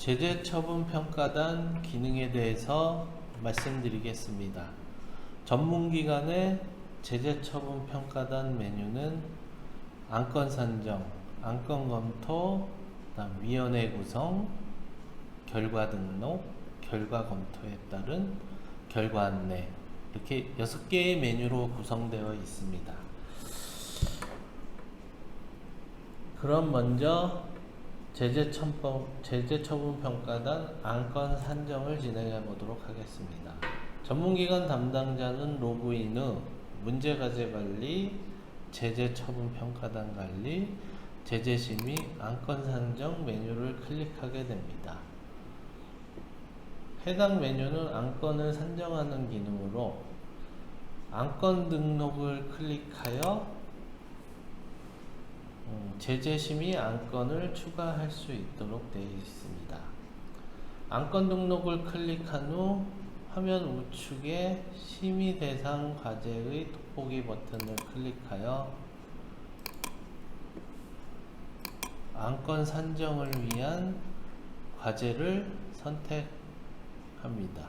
제재 처분 평가단 기능에 대해서 말씀드리겠습니다. 전문기관의 제재 처분 평가단 메뉴는 안건 산정, 안건 검토, 위원회 구성, 결과 등록, 결과 검토에 따른 결과 안내 이렇게 여섯 개의 메뉴로 구성되어 있습니다. 그럼 먼저 제재 처분, 제재 처분 평가단 안건 산정을 진행해 보도록 하겠습니다. 전문기관 담당자는 로그인 후 문제 가제 관리, 제재 처분 평가단 관리, 제재 심의, 안건 산정 메뉴를 클릭하게 됩니다. 해당 메뉴는 안건을 산정하는 기능으로 안건 등록을 클릭하여 음, 제재심의 안건을 추가할 수 있도록 되어 있습니다. 안건 등록을 클릭한 후 화면 우측에 심의 대상 과제의 돋보기 버튼을 클릭하여 안건 산정을 위한 과제를 선택합니다.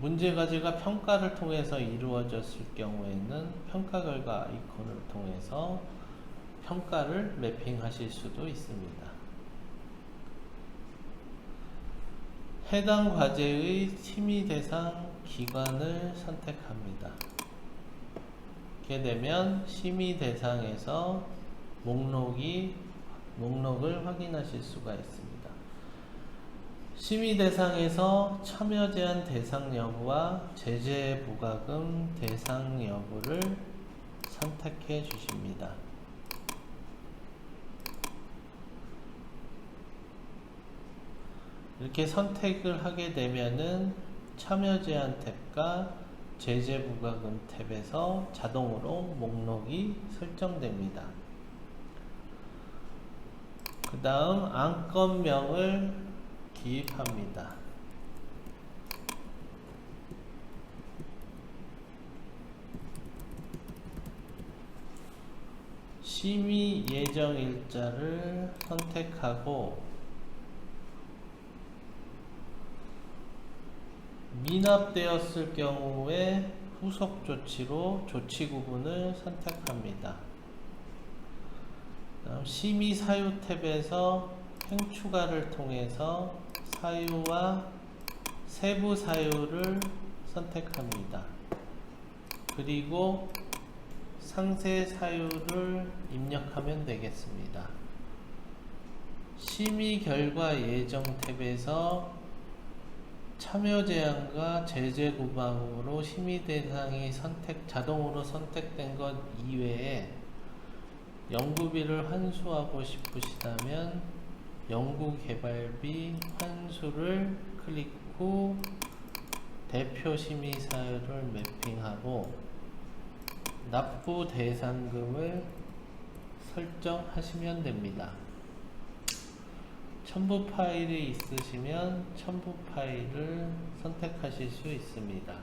문제 과제가 평가를 통해서 이루어졌을 경우에는 평가 결과 아이콘을 통해서 평가를 매핑하실 수도 있습니다. 해당 과제의 심의 대상 기관을 선택합니다. 이렇게 되면 심의 대상에서 목록이 목록을 확인하실 수가 있습니다. 심의 대상에서 참여 제한 대상 여부와 제재 부과금 대상 여부를 선택해 주십니다. 이렇게 선택을 하게 되면은 참여 제한 탭과 제재 부과금 탭에서 자동으로 목록이 설정됩니다. 그 다음 안건명을 기입합니다. 심의 예정 일자를 선택하고 미납되었을 경우에 후속 조치로 조치 구분을 선택합니다. 심의 사유 탭에서 행 추가를 통해서 사유와 세부 사유를 선택합니다. 그리고 상세 사유를 입력하면 되겠습니다. 심의 결과 예정 탭에서 참여 제한과 제재 구방으로 심의 대상이 선택 자동으로 선택된 것 이외에 연구비를 환수하고 싶으시다면 연구 개발비 환수를 클릭 후 대표 심의 사유를 매핑하고 납부 대상금을 설정하시면 됩니다. 첨부 파일이 있으시면 첨부 파일을 선택하실 수 있습니다.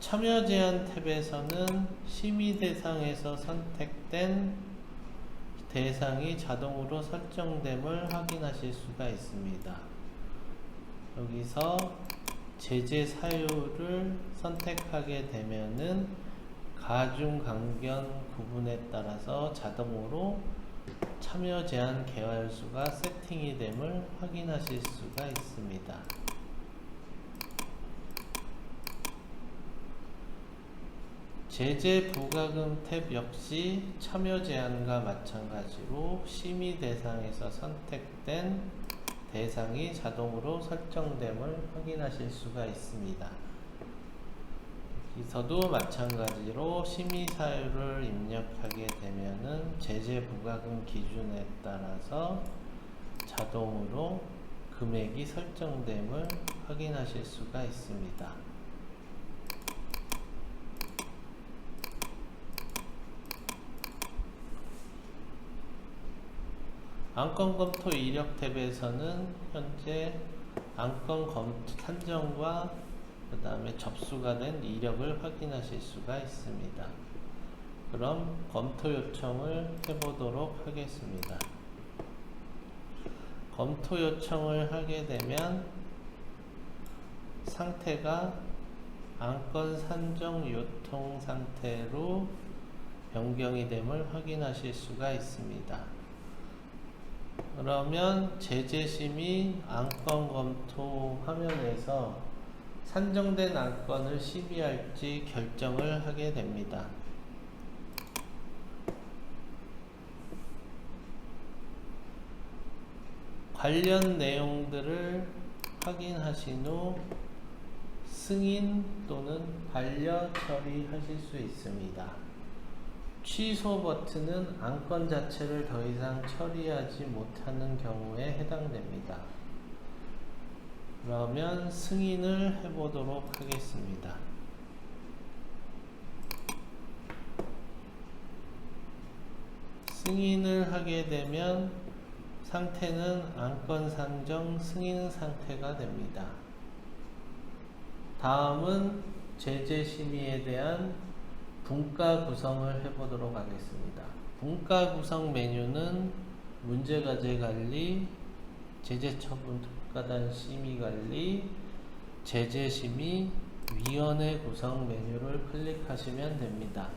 참여 제한 탭에서는 심의 대상에서 선택된 대상이 자동으로 설정됨을 확인하실 수가 있습니다. 여기서 제재 사유를 선택하게 되면은 가중 강변 구분에 따라서 자동으로 참여 제한 개월 수가 세팅이 됨을 확인하실 수가 있습니다. 제재 부과금 탭 역시 참여 제한과 마찬가지로 심의 대상에서 선택된 대상이 자동으로 설정됨을 확인하실 수가 있습니다. 여기서도 마찬가지로 심의 사유를 입력하게 되면은 제재 부과금 기준에 따라서 자동으로 금액이 설정됨을 확인하실 수가 있습니다. 안건 검토 이력 탭에서는 현재 안건 검토 산정과 그 다음에 접수가 된 이력을 확인하실 수가 있습니다. 그럼 검토 요청을 해보도록 하겠습니다. 검토 요청을 하게 되면 상태가 안건 산정 요통 상태로 변경이 됨을 확인하실 수가 있습니다. 그러면 제재심의 안건 검토 화면에서 산정된 안건을 심의할지 결정을 하게 됩니다. 관련 내용들을 확인하신 후 승인 또는 반려 처리하실 수 있습니다. 취소 버튼은 안건 자체를 더 이상 처리하지 못하는 경우에 해당됩니다. 그러면 승인을 해보도록 하겠습니다. 승인을 하게 되면 상태는 안건 산정 승인 상태가 됩니다. 다음은 제재 심의에 대한 분과 구성을 해보도록 하겠습니다. 분과 구성 메뉴는 문제가제 관리, 제재 처분 특가단 심의 관리, 제재 심의, 위원회 구성 메뉴를 클릭하시면 됩니다.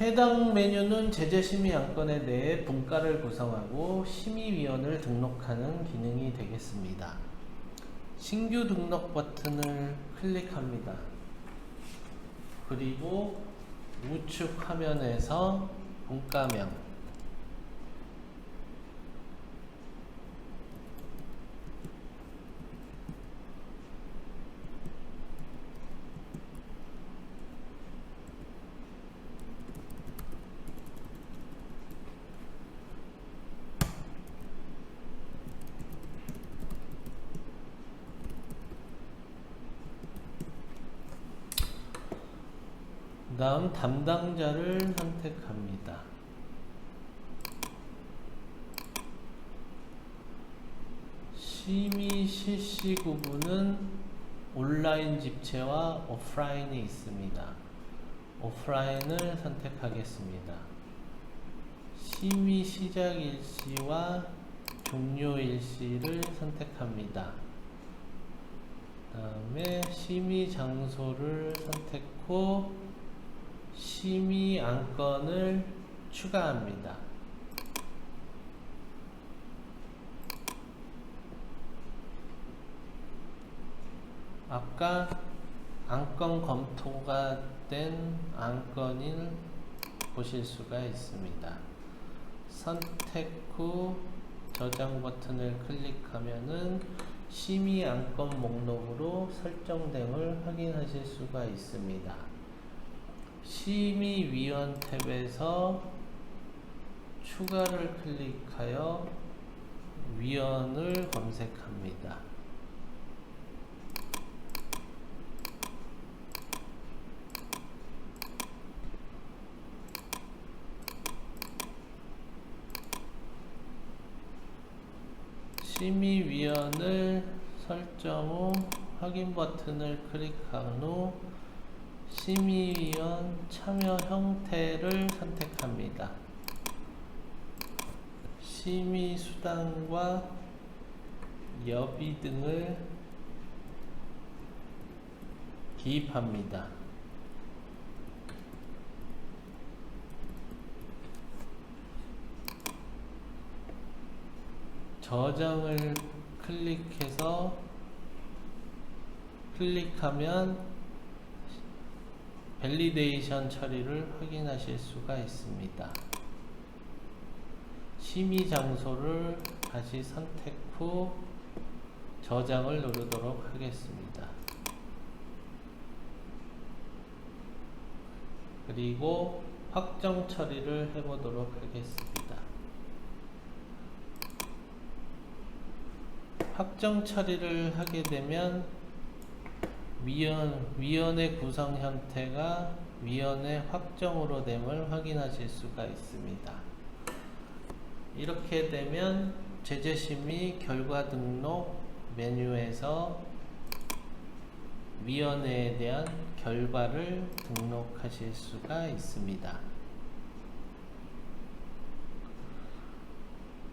해당 메뉴는 제재심의 안건에 대해 분과를 구성하고 심의위원을 등록하는 기능이 되겠습니다. 신규 등록 버튼을 클릭합니다. 그리고 우측 화면에서 분과명 그 다음 담당자를 선택합니다. 심의 실시 구분은 온라인 집체와 오프라인이 있습니다. 오프라인을 선택하겠습니다. 심의 시작 일시와 종료 일시를 선택합니다. 다음에 심의 장소를 선택 후 심의 안건을 추가합니다. 아까 안건 검토가 된 안건을 보실 수가 있습니다. 선택 후 저장 버튼을 클릭하면은 심의 안건 목록으로 설정됨을 확인하실 수가 있습니다. 심의위원 탭에서 추가를 클릭하여 위원을 검색합니다. 심의위원을 설정 후 확인 버튼을 클릭한 후 심의위원 참여 형태를 선택합니다. 심의 수단과 여비 등을 기입합니다. 저장을 클릭해서 클릭하면 밸리데이션 처리를 확인하실 수가 있습니다. 심의 장소를 다시 선택 후 저장을 누르도록 하겠습니다. 그리고 확정 처리를 해보도록 하겠습니다. 확정 처리를 하게 되면 위원, 위원회 구성 형태가 위원회 확정으로 됨을 확인하실 수가 있습니다. 이렇게 되면 제재심의 결과 등록 메뉴에서 위원회에 대한 결과를 등록하실 수가 있습니다.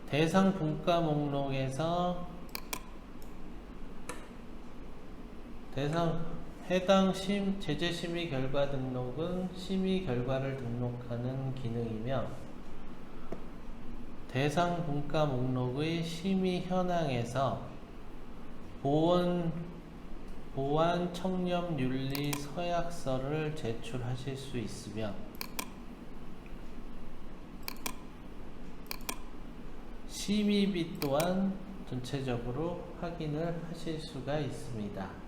대상 분과 목록에서 대상 해당 심 제재 심의 결과 등록은 심의 결과를 등록하는 기능이며 대상 분과 목록의 심의 현황에서 보원 보안 청렴 윤리 서약서를 제출하실 수 있으며 심의비 또한 전체적으로 확인을 하실 수가 있습니다.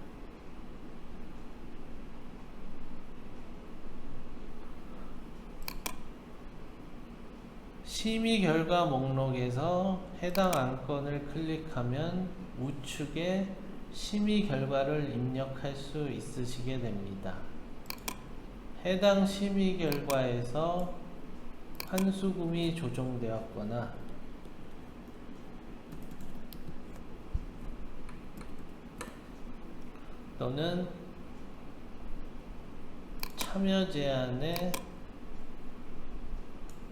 심의 결과 목록에서 해당 안건을 클릭하면 우측에 심의 결과를 입력할 수 있으시게 됩니다. 해당 심의 결과에서 환수금이 조정되었거나 또는 참여 제한에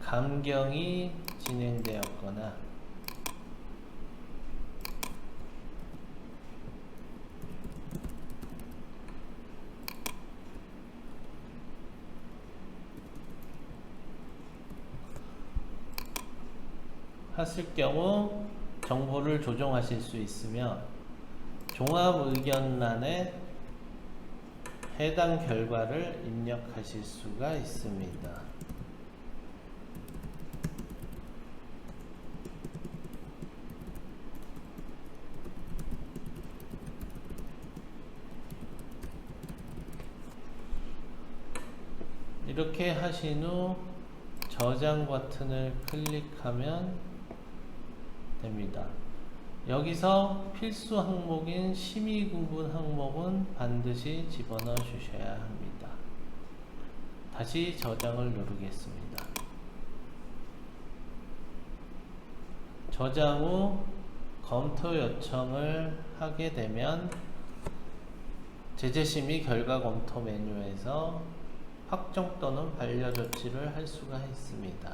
감경이 진행되었거나 하실 경우 정보를 조정하실 수 있으며 종합 의견란에 해당 결과를 입력하실 수가 있습니다. 이렇게 하신 후 저장 버튼을 클릭하면 됩니다. 여기서 필수 항목인 심의 구분 항목은 반드시 집어넣어 주셔야 합니다. 다시 저장을 누르겠습니다. 저장 후 검토 요청을 하게 되면 제재심의 결과 검토 메뉴에서 확정 또는 반려 조치를 할 수가 있습니다.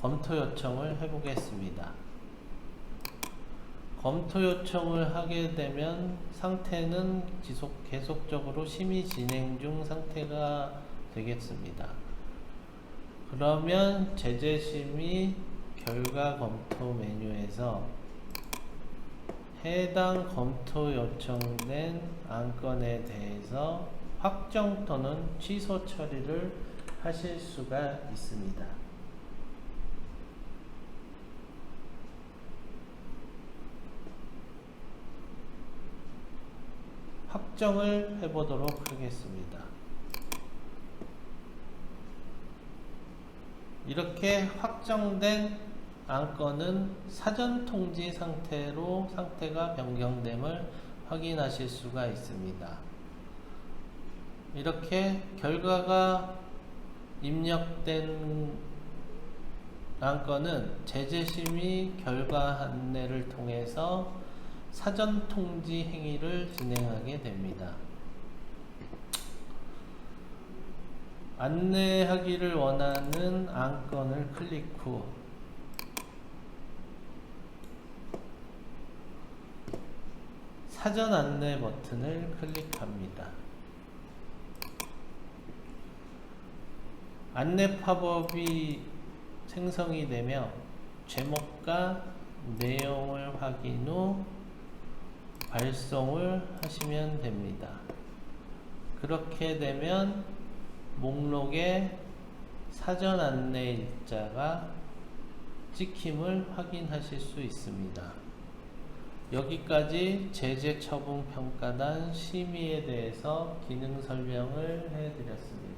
검토 요청을 해보겠습니다. 검토 요청을 하게 되면 상태는 지속 계속적으로 심의 진행 중 상태가 되겠습니다. 그러면 제재 심의 결과 검토 메뉴에서 해당 검토 요청된 안건에 대해서 확정 또는 취소 처리를 하실 수가 있습니다. 확정을 해보도록 하겠습니다. 이렇게 확정된 안건은 사전 통지 상태로 상태가 변경됨을 확인하실 수가 있습니다. 이렇게 결과가 입력된 안건은 제재심의 결과 안내를 통해서 사전 통지 행위를 진행하게 됩니다. 안내하기를 원하는 안건을 클릭 후 사전 안내 버튼을 클릭합니다. 안내 팝업이 생성이 되며 제목과 내용을 확인 후 발송을 하시면 됩니다. 그렇게 되면 목록에 사전 안내 일자가 찍힘을 확인하실 수 있습니다. 여기까지 제재 처분 평가단 심의에 대해서 기능 설명을 해 드렸습니다.